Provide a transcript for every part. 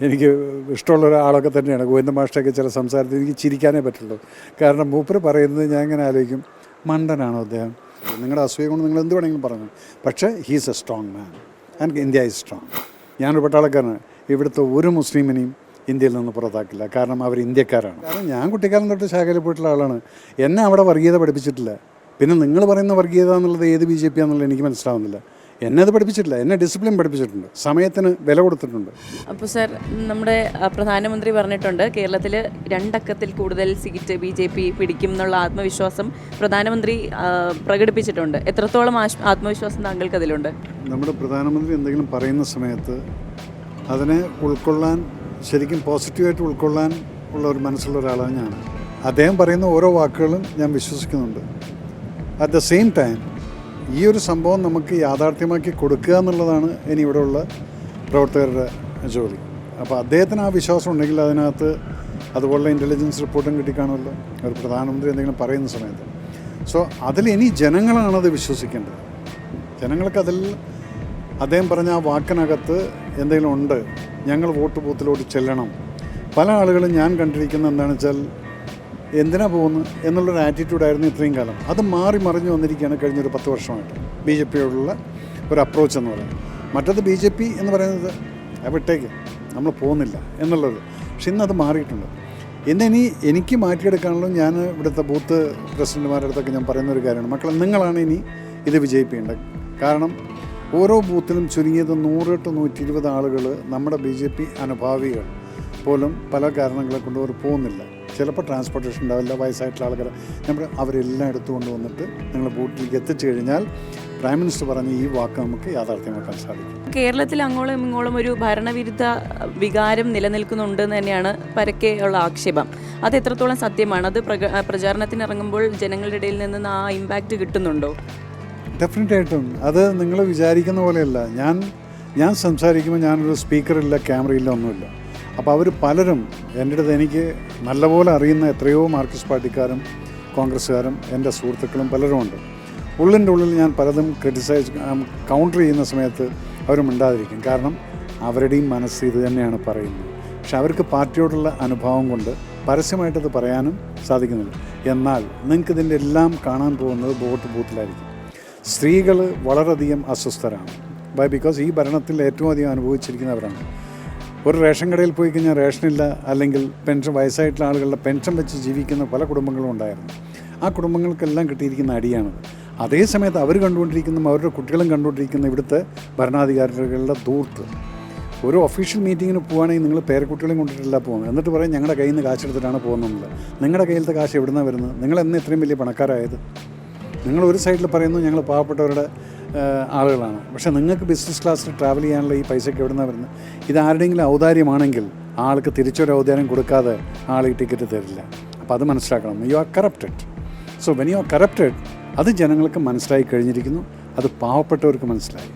എനിക്ക് ഇഷ്ടമുള്ള ഒരാളൊക്കെ തന്നെയാണ്. ഗോവിന്ദ മാഷ്ടൊക്കെ ചില സംസാരത്തിൽ എനിക്ക് ചിരിക്കാനേ പറ്റുള്ളൂ. കാരണം മൂപ്പര് പറയുന്നത് ഞാൻ ഇങ്ങനെ ആലോചിക്കും മണ്ടനാണോ അദ്ദേഹം? നിങ്ങളുടെ അസൂയ കൊണ്ട് നിങ്ങൾ എന്ത് വേണമെങ്കിലും പറഞ്ഞു പക്ഷേ he's a strong man and India is strong ഞാനൊരു പട്ടാളക്കാരനാണ്. ഇവിടുത്തെ ഒരു മുസ്ലിമിനെയും ഇന്ത്യയിൽ നിന്ന് പുറത്താക്കില്ല. കാരണം അവർ ഇന്ത്യക്കാരാണ്. കാരണം ഞാൻ കുട്ടിക്കാലം തൊട്ട് ശാഖയിൽ പോയിട്ടുള്ള ആളാണ്. എന്നെ അവിടെ വർഗീയത പഠിപ്പിച്ചിട്ടില്ല. പിന്നെ നിങ്ങൾ പറയുന്ന വർഗീയത എന്നുള്ളത് ഏത് ബി ജെ പി ആണെന്നുള്ളത് എനിക്ക് മനസ്സിലാവുന്നില്ല. എന്നെ അത് പഠിപ്പിച്ചിട്ടില്ല. എന്നെ ഡിസിപ്ലിൻ പഠിപ്പിച്ചിട്ടുണ്ട്. സമയത്തിന് വില കൊടുത്തിട്ടുണ്ട്. അപ്പോൾ സർ നമ്മുടെ പ്രധാനമന്ത്രി പറഞ്ഞിട്ടുണ്ട് കേരളത്തിൽ രണ്ടക്കത്തിൽ കൂടുതൽ സീറ്റ് ബി ജെ പി പിടിക്കും എന്നുള്ള ആത്മവിശ്വാസം പ്രധാനമന്ത്രി പ്രകടിപ്പിച്ചിട്ടുണ്ട്. എത്രത്തോളം ആത്മവിശ്വാസം താങ്കൾക്ക് അതിലുണ്ട് നമ്മുടെ പ്രധാനമന്ത്രി എന്തെങ്കിലും പറയുന്ന സമയത്ത് അതിനെ ഉൾക്കൊള്ളാൻ ശരിക്കും പോസിറ്റീവായിട്ട് ഉൾക്കൊള്ളാൻ ഉള്ള ഒരു മനസ്സുള്ള ഒരാളാണ് ഞാൻ അദ്ദേഹം പറയുന്ന ഓരോ വാക്കുകളും ഞാൻ വിശ്വസിക്കുന്നുണ്ട്. അറ്റ് ദ സെയിം ടൈം ഈ ഒരു സംഭവം നമുക്ക് യാഥാർത്ഥ്യമാക്കി കൊടുക്കുക എന്നുള്ളതാണ് ഇനി ഇവിടെയുള്ള പ്രവർത്തകരുടെ ജോലി. അപ്പോൾ അദ്ദേഹത്തിന് ആ വിശ്വാസം ഉണ്ടെങ്കിൽ അതിനകത്ത് അതുപോലുള്ള ഇന്റലിജൻസ് റിപ്പോർട്ടും കിട്ടിക്കാണുമല്ലോ. ഒരു പ്രധാനമന്ത്രി എന്തെങ്കിലും പറയുന്ന സമയത്ത്. സോ അതിൽ ഇനി ജനങ്ങളാണത് വിശ്വസിക്കേണ്ടത്. ജനങ്ങൾക്ക് അതിൽ അദ്ദേഹം പറഞ്ഞ ആ വാക്കിനകത്ത് എന്തെങ്കിലും ഉണ്ട് ഞങ്ങൾ വോട്ട് ബൂത്തിലോട്ട് ചെല്ലണം. പല ആളുകളും ഞാൻ കണ്ടിരിക്കുന്ന എന്താണെന്ന് വെച്ചാൽ എന്തിനാ പോകുന്നത് എന്നുള്ളൊരു ആറ്റിറ്റ്യൂഡായിരുന്നു ഇത്രയും കാലം. അത് മാറി മറിഞ്ഞു വന്നിരിക്കുകയാണ് കഴിഞ്ഞൊരു പത്ത് വർഷമായിട്ട്. ബി ജെ പിയോടുള്ള ഒരു അപ്രോച്ച് എന്ന് പറയുന്നത്. മറ്റത് ബി ജെ പി എന്ന് പറയുന്നത് "ആ, വിട്ടേക്ക്. നമ്മൾ പോകുന്നില്ല. എന്നുള്ളത്. പക്ഷെ ഇന്ന് അത് മാറിയിട്ടുണ്ട്. ഇന്നിനി എനിക്ക് മാറ്റിയെടുക്കാനുള്ള ഞാൻ ഇവിടുത്തെ ബൂത്ത് പ്രസിഡന്റുമാരുടെ അടുത്തൊക്കെ ഞാൻ പറയുന്ന ഒരു കാര്യമാണ്. മക്കളെ നിങ്ങളാണ് ഇനി ഇത് വിജയിപ്പിക്കേണ്ടത്. കാരണം ഓരോ ബൂത്തിലും ചുരുങ്ങിയത് നൂറ് ടു നൂറ്റി ഇരുപത് ആളുകൾ നമ്മുടെ ബി ജെ പി അനുഭാവികൾ. പോലും പല കാരണങ്ങളെ കൊണ്ട് പോകുന്നില്ല. ചിലപ്പോൾ ട്രാൻസ്പോർട്ടേഷൻ ഉണ്ടാവില്ല വയസ്സായിട്ടുള്ള ആൾക്കാർ നമ്മൾ അവരെല്ലാം എടുത്തു കൊണ്ടുവന്നിട്ട് നിങ്ങൾ ബൂട്ടിലേക്ക് എത്തിച്ചു കഴിഞ്ഞാൽ പ്രൈം മിനിസ്റ്റർ പറഞ്ഞ ഈ വാക്ക് നമുക്ക് യാഥാർത്ഥ്യമാക്കാൻ സാധിക്കും. കേരളത്തിൽ അങ്ങോളം ഇങ്ങോളം ഒരു ഭരണവിരുദ്ധ വികാരം നിലനിൽക്കുന്നുണ്ട് എന്ന് തന്നെയാണ് പരക്കെ ഉള്ള ആക്ഷേപം. അത് എത്രത്തോളം സത്യമാണ്? അത് പ്രചാരണത്തിന് ഇറങ്ങുമ്പോൾ ജനങ്ങളുടെ ഇടയിൽ നിന്ന് ആ ഇമ്പാക്റ്റ് കിട്ടുന്നുണ്ടോ? ഡെഫിനറ്റ് ആയിട്ടും അത് നിങ്ങൾ വിചാരിക്കുന്ന പോലെയല്ല. ഞാൻ ഞാൻ സംസാരിക്കുമ്പോൾ ഞാനൊരു സ്പീക്കറില്ല ക്യാമറയില്ല ഒന്നുമില്ല. അപ്പോൾ അവർ പലരും എന്റെ അടുത്ത് എനിക്ക് നല്ലപോലെ അറിയുന്ന എത്രയോ മാർക്സിസ്റ്റ് പാർട്ടിക്കാരും കോൺഗ്രസ്സുകാരും എന്റെ സുഹൃത്തുക്കളും പലരും ഉണ്ട്. ഉള്ളിന്റെ ഉള്ളിൽ ഞാൻ പലതും ക്രിറ്റിസൈസ് കൗണ്ടർ ചെയ്യുന്ന സമയത്ത് അവരും മിണ്ടാതിരിക്കും. കാരണം അവരുടെയും മനസ്സ് ഇത് തന്നെയാണ് പറയുന്നത്. പക്ഷെ അവർക്ക് പാർട്ടിയോടുള്ള അനുഭവം കൊണ്ട് പരസ്യമായിട്ടത് പറയാനും സാധിക്കുന്നില്ല. എന്നാൽ നിങ്ങൾക്ക് ഇതിന്റെ എല്ലാം കാണാൻ പോകുന്നത് വോട്ട് ബൂത്തിലായിരിക്കും. സ്ത്രീകൾ വളരെയധികം അസ്വസ്ഥരാണ്. ബൈ ബിക്കോസ് ഈ ഭരണത്തിൽ ഏറ്റവും അധികം അനുഭവിച്ചിരിക്കുന്നവരാണ്. ഒരു റേഷൻ കടയിൽ പോയി കഴിഞ്ഞാൽ റേഷനില്ല അല്ലെങ്കിൽ പെൻഷൻ വയസ്സായിട്ടുള്ള ആളുകളുടെ പെൻഷൻ വെച്ച് ജീവിക്കുന്ന പല കുടുംബങ്ങളും ഉണ്ടായിരുന്നു. ആ കുടുംബങ്ങൾക്കെല്ലാം കിട്ടിയിരിക്കുന്ന അടിയാണ്. അതേസമയത്ത് അവർ കണ്ടുകൊണ്ടിരിക്കുന്ന അവരുടെ കുട്ടികളും കണ്ടുകൊണ്ടിരിക്കുന്ന ഇവിടുത്തെ ഭരണാധികാരികളുടെ ദൂർത്ത് ഒരു ഒഫീഷ്യൽ മീറ്റിങ്ങിന് പോവുകയാണെങ്കിൽ നിങ്ങൾ പേരക്കുട്ടികളെയും കൊണ്ടിട്ടല്ല പോകുന്നത്. എന്നിട്ട് പറയും ഞങ്ങളുടെ കയ്യിൽ നിന്ന് കാശ് എടുത്തിട്ടാണ് പോകുന്നത്. നിങ്ങളുടെ കയ്യിലത്തെ കാശ് എവിടുന്നാണ് വരുന്നത്? നിങ്ങൾ ഇത്രയും വലിയ പണക്കാരായത്? നിങ്ങൾ ഒരു സൈഡിൽ പറയുന്നു ഞങ്ങൾ പാവപ്പെട്ടവരുടെ ആളുകളാണ്. പക്ഷേ നിങ്ങൾക്ക് ബിസിനസ് ക്ലാസ്സിൽ ട്രാവൽ ചെയ്യാനുള്ള ഈ പൈസയ്ക്ക് എവിടെ നിന്നാണ് വരുന്നത്? ഇത് ആരുടെയെങ്കിലും ഔദാര്യമാണെങ്കിൽ ആൾക്ക് തിരിച്ചൊരു ഔദാര്യം കൊടുക്കാതെ ആൾ ഈ ടിക്കറ്റ് തരില്ല. അപ്പോൾ അത് മനസ്സിലാക്കണം. You are corrupted so when you are corrupted അത് ജനങ്ങൾക്ക് മനസ്സിലായി കഴിഞ്ഞിരിക്കുന്നു. അത് പാവപ്പെട്ടവർക്ക് മനസ്സിലായി.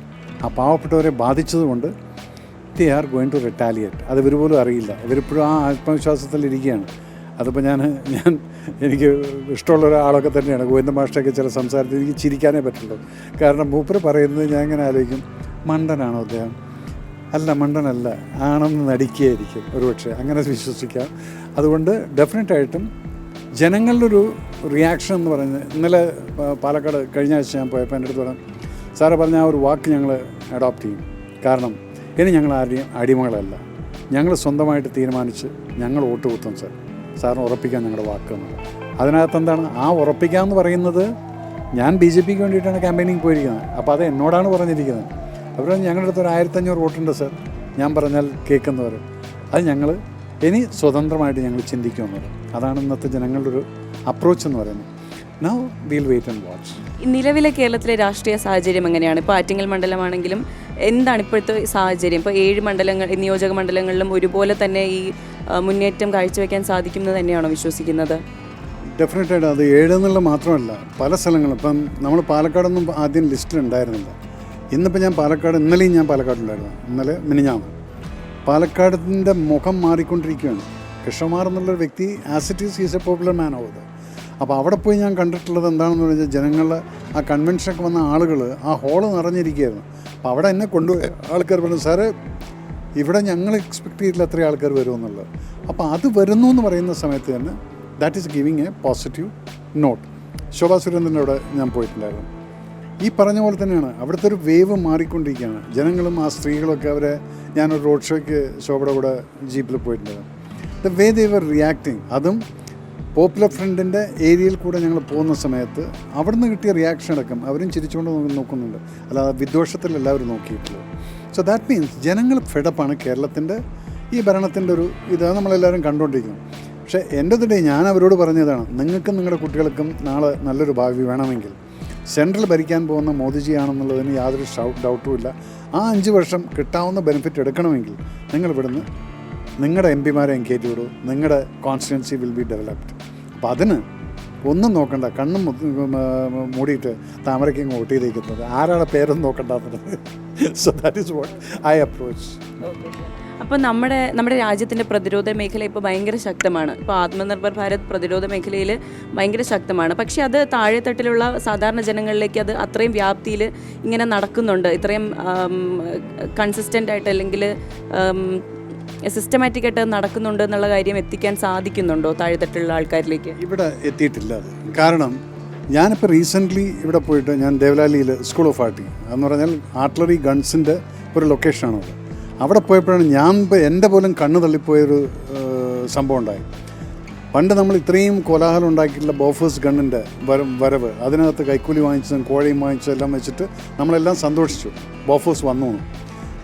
ആ പാവപ്പെട്ടവരെ ബാധിച്ചതുകൊണ്ട് they are going to retaliate അത് ഇവർ പോലും അറിയില്ല. ഇവരിപ്പോഴും ആ ആത്മവിശ്വാസത്തിൽ ഇരിക്കുകയാണ് അതിപ്പോൾ ഞാൻ ഞാൻ എനിക്ക് ഇഷ്ടമുള്ള ഒരാളൊക്കെ തന്നെയാണ്. ഗോവിന്ദ മാഷ്ടൊക്കെ ചില സംസാരത്തിൽ എനിക്ക് ചിരിക്കാനേ പറ്റുള്ളൂ. കാരണം മൂപ്പര് പറയുന്നത് ഞാൻ ഇങ്ങനെ ആലോചിക്കും മണ്ടനാണോ അദ്ദേഹം? അല്ല മണ്ടനല്ല ആണെന്ന് നടിക്കുകയായിരിക്കും ഒരുപക്ഷെ. അങ്ങനെ വിശ്വസിക്കാം. അതുകൊണ്ട് ഡെഫിനറ്റായിട്ടും ജനങ്ങളുടെ ഒരു റിയാക്ഷൻ എന്ന് പറയുന്നത് ഇന്നലെ പാലക്കാട് കഴിഞ്ഞ ആഴ്ച ഞാൻ പോയപ്പോൾ എന്റെ അടുത്ത് പറഞ്ഞു സാറ് പറഞ്ഞ ആ ഒരു വാക്ക് ഞങ്ങൾ അഡോപ്റ്റ് ചെയ്യും. കാരണം ഇനി ഞങ്ങൾ ആരുടെയും അടിമകളല്ല. ഞങ്ങൾ സ്വന്തമായിട്ട് തീരുമാനിച്ച് ഞങ്ങൾ വോട്ട് കുത്തും സാർ. സാറിന് ഉറപ്പിക്കാൻ ഞങ്ങളുടെ വാക്ക് അതിനകത്ത് എന്താണ്? ആ ഉറപ്പിക്കുക എന്ന് പറയുന്നത് ഞാൻ ബി ജെ പിക്ക് വേണ്ടിയിട്ടാണ് ക്യാമ്പയിനിങ് പോയിരിക്കുന്നത്. അപ്പോൾ അത് എന്നോടാണ് പറഞ്ഞിരിക്കുന്നത്. അവർ ഞങ്ങളുടെ അടുത്ത് ഒരു ആയിരത്തഞ്ഞൂറ് വോട്ടുണ്ട് സർ. ഞാൻ പറഞ്ഞാൽ കേൾക്കുന്നവർ അത് ഞങ്ങൾ ഇനി സ്വതന്ത്രമായിട്ട് ഞങ്ങൾ ചിന്തിക്കുന്നത് അതാണ് ഇന്നത്തെ ജനങ്ങളുടെ ഒരു അപ്രോച്ച് എന്ന് പറയുന്നത്. നൗ ആൻഡ് വാച്ച് നിലവിലെ കേരളത്തിലെ രാഷ്ട്രീയ സാഹചര്യം എങ്ങനെയാണ്? ഇപ്പോൾ ആറ്റിങ്ങൽ മണ്ഡലമാണെങ്കിലും എന്താണ് ഇപ്പോഴത്തെ സാഹചര്യം? ഇപ്പോൾ ഏഴ് മണ്ഡലങ്ങൾ നിയോജക മണ്ഡലങ്ങളിലും ഒരുപോലെ തന്നെ ഈ മുന്നേറ്റം കാഴ്ചവെക്കാൻ സാധിക്കുന്നത് തന്നെയാണോ വിശ്വസിക്കുന്നത്? ഡെഫിനറ്റായിട്ട് അത് ഏഴ് എന്നുള്ള മാത്രമല്ല പല സ്ഥലങ്ങളും. ഇപ്പം നമ്മൾ പാലക്കാടൊന്നും ആദ്യം ലിസ്റ്റിൽ ഉണ്ടായിരുന്നില്ല. ഇന്നിപ്പോൾ ഞാൻ പാലക്കാട് ഇന്നലെയും ഞാൻ പാലക്കാടുണ്ടായിരുന്നു ഇന്നലെ മിനിഞ്ഞാണ് പാലക്കാടിന്റെ മുഖം മാറിക്കൊണ്ടിരിക്കുകയാണ്. കൃഷ്ണകുമാർ എന്നുള്ളൊരു വ്യക്തി as it is is a popular man over അപ്പോൾ അവിടെ പോയി ഞാൻ കണ്ടിട്ടുള്ളത് എന്താണെന്ന് പറഞ്ഞാൽ ജനങ്ങൾ ആ കൺവെൻഷനൊക്കെ വന്ന ആളുകൾ ആ ഹോൾ നിറഞ്ഞിരിക്കുകയായിരുന്നു. അപ്പോൾ അവിടെ എന്നെ കൊണ്ടുപോയി. ആൾക്കാർ പറഞ്ഞു സാറേ ഇവിടെ ഞങ്ങൾ എക്സ്പെക്ട് ചെയ്തില്ല അത്രയും ആൾക്കാർ വരുമെന്നുള്ളത് അപ്പോൾ അത് വരുന്നു എന്ന് പറയുന്ന സമയത്ത് തന്നെ that is giving a positive note Shobha സുരേന്ദ്രന്റെ അവിടെ ഞാൻ പോയിട്ടുണ്ടായിരുന്നു. ഈ പറഞ്ഞ പോലെ തന്നെയാണ് അവിടുത്തെ ഒരു വേവ് മാറിക്കൊണ്ടിരിക്കുകയാണ്. ജനങ്ങളും ആ സ്ത്രീകളൊക്കെ അവരെ ഞാനൊരു റോഡ് ഷോയ്ക്ക് ശോഭയുടെ കൂടെ ജീപ്പിൽ പോയിട്ടുണ്ടായിരുന്നു. The way they were reacting അതും പോപ്പുലർ ഫ്രണ്ടിന്റെ ഏരിയയിൽ കൂടെ ഞങ്ങൾ പോകുന്ന സമയത്ത് അവിടുന്ന് കിട്ടിയ റിയാക്ഷൻ അടക്കം അവരും ചിരിച്ചുകൊണ്ട് നോക്കി- നോക്കുന്നുണ്ട്. അല്ലാതെ വിദ്വേഷത്തിൽ എല്ലാവരും നോക്കിയിട്ടുള്ളത് സോ ദാറ്റ് മീൻസ് ജനങ്ങൾ ഫെഡപ്പാണ് കേരളത്തിന്റെ ഈ ഭരണത്തിന്റെ ഒരു ഇത് നമ്മളെല്ലാവരും കണ്ടുകൊണ്ടിരിക്കുന്നത് പക്ഷേ എന്റെ ഡേ ഞാൻ അവരോട് പറഞ്ഞതാണ് നിങ്ങൾക്കും നിങ്ങളുടെ കുട്ടികൾക്കും നാളെ നല്ലൊരു ഭാവി വേണമെങ്കിൽ സെൻട്രൽ ഭരിക്കാൻ പോകുന്ന മോദിജിയാണെന്നുള്ളതിന് യാതൊരു ഡൗട്ടും ഇല്ല. ആ അഞ്ച് വർഷം കിട്ടാവുന്ന ബെനിഫിറ്റ് എടുക്കണമെങ്കിൽ നിങ്ങൾ ഇവിടുന്ന് നിങ്ങളുടെ എം പിമാരെ എൻഗേജ് വിടൂ നിങ്ങളുടെ കോൺസ്റ്റിറ്റ്യൻസി വിൽ ബി ഡെവലപ്ഡ് അപ്പോൾ അതിന് ഒന്നും നോക്കണ്ട കണ്ണും മൂടിയിട്ട് താമരയ്ക്ക് വോട്ട് ചെയ്തേക്കുന്നത്. ആരാണ് പേരൊന്നും നോക്കണ്ടാത്തത്? So that is what I approach അപ്പോൾ നമ്മുടെ നമ്മുടെ രാജ്യത്തിന്റെ പ്രതിരോധ മേഖല ഇപ്പോൾ ഭയങ്കര ശക്തമാണ്. ഇപ്പോൾ ആത്മനിർഭർ ഭാരത് പ്രതിരോധ മേഖലയിൽ ഭയങ്കര ശക്തമാണ്. പക്ഷേ അത് താഴെത്തട്ടിലുള്ള സാധാരണ ജനങ്ങളിലേക്ക് അത് അത്രയും വ്യാപ്തിയിൽ ഇങ്ങനെ നടക്കുന്നുണ്ട്. ഇത്രയും കൺസിസ്റ്റന്റ് ആയിട്ട് അല്ലെങ്കിൽ സിസ്റ്റമാറ്റിക് ആയിട്ട് നടക്കുന്നുണ്ട് എന്നുള്ള കാര്യം എത്തിക്കാൻ സാധിക്കുന്നുണ്ടോ താഴെത്തട്ടിലുള്ള ആൾക്കാരിലേക്ക്? ഇവിടെ എത്തിയിട്ടില്ല കാരണം ഞാനിപ്പോൾ റീസെന്റ്ലി ഇവിടെ പോയിട്ട് ഞാൻ ദേവലാലിയിൽ സ്കൂൾ ഓഫ് ആർട്ടി എന്ന് പറഞ്ഞാൽ ആർട്ടിലറി ഗൺസിന്റെ ഒരു ലൊക്കേഷനാണത് അവിടെ പോയപ്പോഴാണ് ഞാൻ എന്റെ പോലും കണ്ണ് തള്ളിപ്പോയൊരു സംഭവം ഉണ്ടായി പണ്ട് നമ്മൾ ഇത്രയും കോലാഹലം ഉണ്ടാക്കിയിട്ടുള്ള ബോഫേഴ്സ് ഗണ്ണിന്റെ വര വരവ് അതിനകത്ത് കൈക്കൂലി വാങ്ങിച്ചതും കോഴയും വാങ്ങിച്ചതും എല്ലാം വെച്ചിട്ട് നമ്മളെല്ലാം സന്തോഷിച്ചു. ബോഫേഴ്സ് വന്നു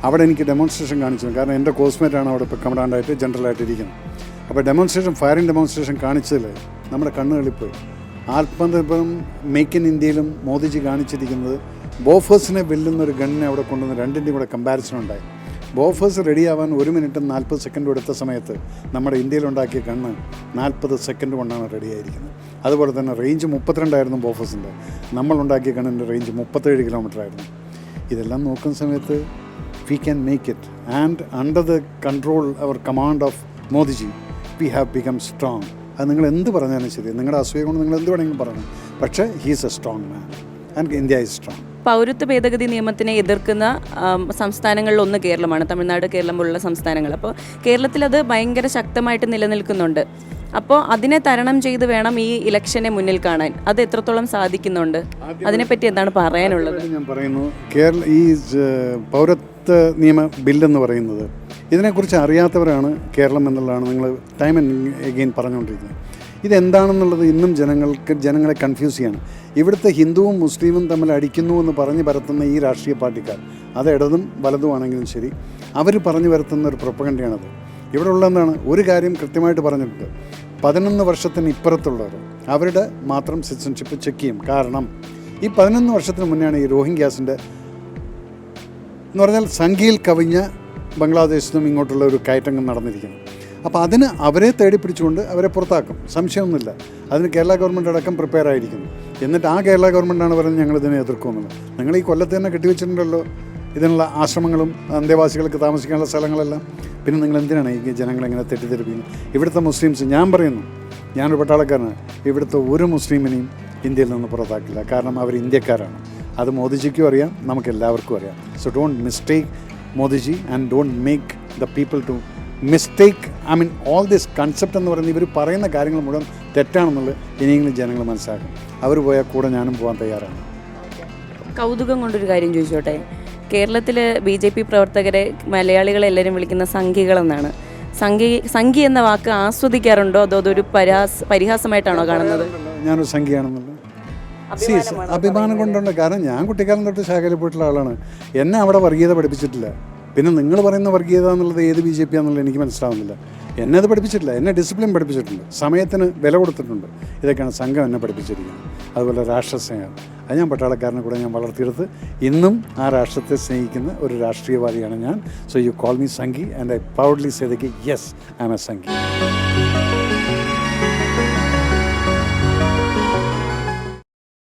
അവിടെ എനിക്ക് ഡെമോൺസ്ട്രേഷൻ കാണിച്ചു. കാരണം എന്റെ കോസ്മേറ്റാണ് അവിടെ ഇപ്പോൾ കമഡാണ്ടായിട്ട് ജനറലായിട്ട് ഇരിക്കുന്നത്. അപ്പോൾ ഡെമോൺസ്ട്രേഷൻ ഫയറിംഗ് ഡെമോൺസ്ട്രേഷൻ കാണിച്ചതിൽ നമ്മുടെ കണ്ണുകളിപ്പോയി ആത്മനിർഭരം മേക്ക് ഇൻ ഇന്ത്യയിലും മോദിജി കാണിച്ചിരിക്കുന്നത് ബോഫേഴ്സിനെ വെല്ലുന്ന ഒരു ഗണ്ണിനെ അവിടെ കൊണ്ടുവന്ന് രണ്ടിന്റെയും കൂടെ കമ്പാരിസൺ ഉണ്ടായി. ബോഫേഴ്സ് റെഡിയാവാൻ ഒരു മിനിറ്റും നാൽപ്പത് സെക്കൻഡും എടുത്ത സമയത്ത് നമ്മുടെ ഇന്ത്യയിലുണ്ടാക്കിയ കണ്ണ് നാൽപ്പത് സെക്കൻഡ് കൊണ്ടാണ് റെഡിയായിരിക്കുന്നത് അതുപോലെ തന്നെ റേഞ്ച് മുപ്പത്തിരണ്ടായിരുന്നു ബോഫേഴ്സിന്റെ നമ്മളുണ്ടാക്കിയ കണ്ണിന്റെ റേഞ്ച് മുപ്പത്തേഴ് കിലോമീറ്റർ ആയിരുന്നു. ഇതെല്ലാം നോക്കുന്ന സമയത്ത് we can make it and under the control our command of Modiji we have become strong അത് നിങ്ങൾ എന്ത് പറഞ്ഞാലും ശരി. നിങ്ങളുടെ അസൂയ കൊണ്ട് നിങ്ങൾ എന്ത് വേണമെങ്കിലും പറയണം. പക്ഷേ he's a strong man and India is strong പൗരത്വ ഭേദഗതി നിയമത്തിനെ എതിർക്കുന്ന സംസ്ഥാനങ്ങളിൽ ഒന്ന് കേരളമാണ്. തമിഴ്നാട് കേരളം പോലുള്ള സംസ്ഥാനങ്ങൾ. അപ്പോൾ കേരളത്തിൽ അത് ഭയങ്കര ശക്തമായിട്ട് നിലനിൽക്കുന്നുണ്ട്. അപ്പോൾ അതിനെ തരണം ചെയ്ത് വേണം ഈ ഇലക്ഷനെ മുന്നിൽ കാണാൻ. അത് എത്രത്തോളം സാധിക്കുന്നുണ്ട്? അതിനെപ്പറ്റി എന്താണ് പറയാനുള്ളത്? ഞാൻ പറയുന്നു കേരള ഈ പൗരത്വ നിയമ ബില്ലെന്ന് പറയുന്നത് ഇതിനെക്കുറിച്ച് അറിയാത്തവരാണ് കേരളം എന്നുള്ളതാണ് നിങ്ങൾ ടൈം ആൻഡ് എഗെയിൻ പറഞ്ഞുകൊണ്ടിരിക്കുന്നത്. ഇതെന്താണെന്നുള്ളത് ഇന്നും ജനങ്ങൾക്ക് ജനങ്ങളെ കൺഫ്യൂസ് ചെയ്യാണ്. ഇവിടുത്തെ ഹിന്ദുവും മുസ്ലിമും തമ്മിൽ അടിക്കുന്നു എന്ന് പറഞ്ഞ് പരത്തുന്ന ഈ രാഷ്ട്രീയ പാർട്ടിക്കാർ അത് ഇടതും വലതുമാണെങ്കിലും ശരി അവർ പറഞ്ഞു വരുത്തുന്ന ഒരു പ്രൊപ്പഗണ്ടയാണത് ഇവിടെ ഉള്ള എന്താണ് ഒരു കാര്യം കൃത്യമായിട്ട് പറഞ്ഞിട്ടുണ്ട്. പതിനൊന്ന് വർഷത്തിന് ഇപ്പുറത്തുള്ളവർ അവരുടെ മാത്രം സിറ്റിസൺഷിപ്പ് ചെക്ക് ചെയ്യും. കാരണം ഈ പതിനൊന്ന് വർഷത്തിന് മുന്നെയാണ് ഈ റോഹിംഗ്യാസിന്റെ എന്ന് പറഞ്ഞാൽ സംഖ്യയിൽ കവിഞ്ഞ ബംഗ്ലാദേശിൽ നിന്നും ഇങ്ങോട്ടുള്ള ഒരു കയറ്റങ്ങൾ നടന്നിരിക്കുന്നത് അപ്പോൾ അതിന് അവരെ തേടി പിടിച്ചുകൊണ്ട് അവരെ പുറത്താക്കും. സംശയമൊന്നുമില്ല. അതിന് കേരള ഗവൺമെന്റ് അടക്കം പ്രിപ്പയർ ആയിരിക്കുന്നു. എന്നിട്ട് ആ കേരള ഗവൺമെന്റാണ് പറയുന്നത് ഞങ്ങളിതിനെ എതിർക്കുമെന്നുള്ളത് നിങ്ങൾ ഈ കൊല്ലത്ത് തന്നെ കെട്ടിവെച്ചിട്ടുണ്ടല്ലോ. ഇതിനുള്ള ആശ്രമങ്ങളും അന്തേവാസികൾക്ക് താമസിക്കാനുള്ള സ്ഥലങ്ങളെല്ലാം. പിന്നെ നിങ്ങൾ എന്തിനാണ് ഈ ജനങ്ങളെങ്ങനെ തെറ്റിദ്ധരിപ്പിക്കുന്നത്? ഇവിടുത്തെ മുസ്ലിംസ് ഞാൻ പറയുന്നു ഞാനൊരു പട്ടാളക്കാരനാണ്. ഇവിടുത്തെ ഒരു മുസ്ലിമിനെയും ഇന്ത്യയിൽ നിന്ന് പുറത്താക്കില്ല. കാരണം അവർ ഇന്ത്യക്കാരാണ്. അത് മോദിജിക്കും അറിയാം നമുക്ക് എല്ലാവർക്കും അറിയാം. So don't mistake Modiji and don't make the people to mistake I mean all this concept എന്ന് പറയുന്നത് ഇവർ പറയുന്ന കാര്യങ്ങൾ മുഴുവൻ തെറ്റാണെന്നുള്ളത് ഇനിയെങ്കിലും ജനങ്ങൾ മനസ്സിലാക്കും. അവർ പോയാൽ കൂടെ ഞാനും പോകാൻ തയ്യാറാണ്. കൗതുകം കൊണ്ടൊരു കാര്യം ചോദിച്ചോട്ടെ? കേരളത്തിൽ ബി ജെ പി പ്രവർത്തകരെ മലയാളികളെ എല്ലാവരും വിളിക്കുന്ന സംഘികളെന്നാണ് സംഘി സംഘി എന്ന വാക്ക് ആസ്വദിക്കാറുണ്ടോ? അതോ അതൊരു പരാസ് പരിഹാസമായിട്ടാണോ കാണുന്നത്? ഞാനൊരു സംഖ്യയാണെന്നുള്ളത്. സി അഭിമാനം കൊണ്ടുണ്ട്. കാരണം ഞാൻ കുട്ടിക്കാലം തൊട്ട് ശാഖയിൽ പോയിട്ടുള്ള ആളാണ്. എന്നെ അവിടെ വർഗീയത പഠിപ്പിച്ചിട്ടില്ല. പിന്നെ നിങ്ങൾ പറയുന്ന വർഗീയത എന്നുള്ളത് ഏത് ബി ജെ പി ആണെന്നുള്ളത് എനിക്ക് മനസ്സിലാവുന്നില്ല. എന്നെ അത് പഠിപ്പിച്ചിട്ടില്ല. എന്നെ ഡിസിപ്ലിൻ പഠിപ്പിച്ചിട്ടുണ്ട്. സമയത്തിന് വില കൊടുത്തിട്ടുണ്ട്. ഇതൊക്കെയാണ് സംഘം എന്നെ പഠിപ്പിച്ചിരിക്കുന്നത്. അതുപോലെ രാഷ്ട്രസ്നേഹം അത് ഞാൻ പട്ടാളക്കാരനെ കൂടെ ഞാൻ വളർത്തിയെടുത്ത് ഇന്നും ആ രാഷ്ട്രത്തെ സ്നേഹിക്കുന്ന ഒരു രാഷ്ട്രീയവാദിയാണ് ഞാൻ. So you call me Sanghi and I proudly say the yes I am a Sanghi